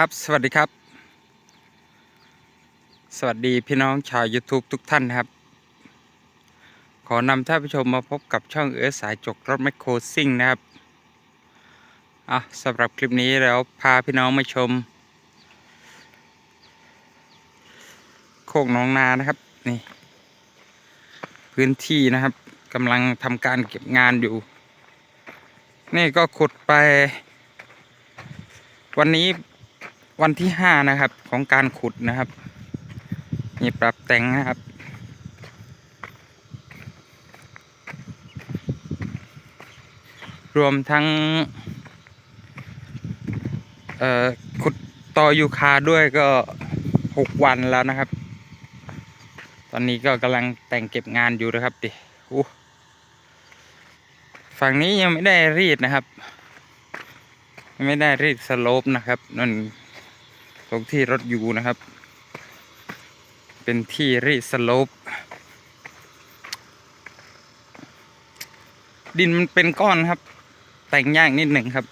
ครับ สวัสดีครับ สวัสดีพี่น้องชาว YouTube ทุกท่านครับ ขอนำท่านผู้ชมมาพบกับช่องเออสายจกรถแมคโครซิ่งนะครับอะสำหรับคลิปนี้เราพาพี่น้องมาชม โคกน้องนานะครับ นี่ พื้นที่นะครับกำลังทำการเก็บงานอยู่ นี่ก็ขุดไป วันนี้ วันที่ห้านะครับของการขุดนะครับ มีปรับแต่งนะครับ รวมทั้งขุดต่อยูคาด้วยก็หกวันแล้วนะครับ ตอนนี้ก็กำลังแต่งเก็บงานอยู่นะครับดิฝั่งนี้ยังไม่ได้รีดนะครับ ไม่ได้รีดสโลปนะครับนั่น ตรงที่รถอยู่นะครับ เป็นที่รีสโลปดินมันเป็นก้อนครับ แต่งยากนิดหนึ่งครับ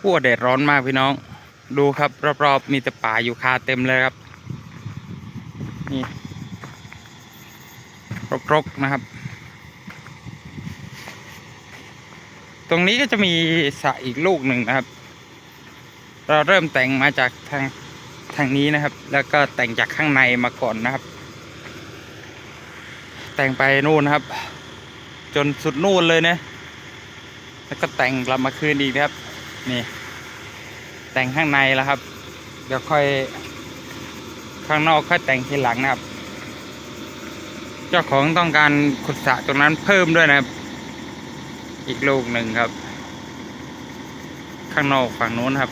พัวแดดร้อนมากพี่น้อง ดูครับ รอบๆ มีแต่ป่าอยู่คาเต็มเลยครับ นี่ รกๆนะครับ ตรงนี้ก็จะมีสระอีกลูกหนึ่งนะครับ เราเริ่มแต่งมาจากทางทางนี้นะครับ แล้วก็แต่งจากข้างในมาก่อนนะครับ แต่งไปนู่นนะครับ จนสุดนู่นเลยนะแล้วก็แต่งกลับมาคืนอีกนะครับ นี่ แต่งข้างในแล้วครับ เดี๋ยวค่อยข้างนอกค่อยแต่งทีหลังนะครับ เจ้าของต้องการขุดสระตรงนั้นเพิ่มด้วยนะครับ อีกลูกหนึ่งครับ ข้างนอกฝั่งนู้นครับ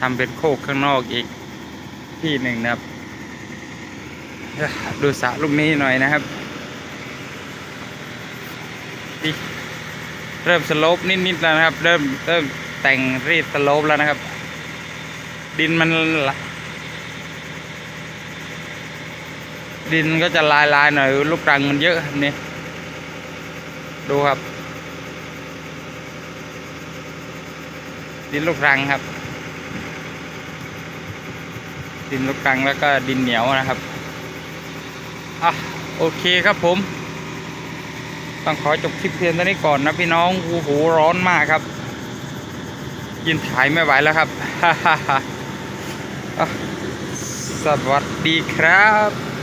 ทำเป็นโคกข้างนอกอีกที่หนึ่งนะครับ ดูสระลูกนี้หน่อยนะครับเริ่มสโลปนิดๆแล้วนะครับ เริ่มเริ่มแต่งรีดสโลปแล้วนะครับ ดินมันละ ดินก็จะลายลายๆหน่อยลูกรังมันเยอะนี่ดูครับ ดินลูกรังครับ ดินลูกรังแล้วก็ดินเหนียวนะครับอะโอเคครับผม ต้องขอจบคลิปเพียงเท่านี้ก่อนนะพี่น้องโอ้โหร้อนมากครับ ยินถ่ายไม่ไหวแล้วครับอะสวัสดีครับ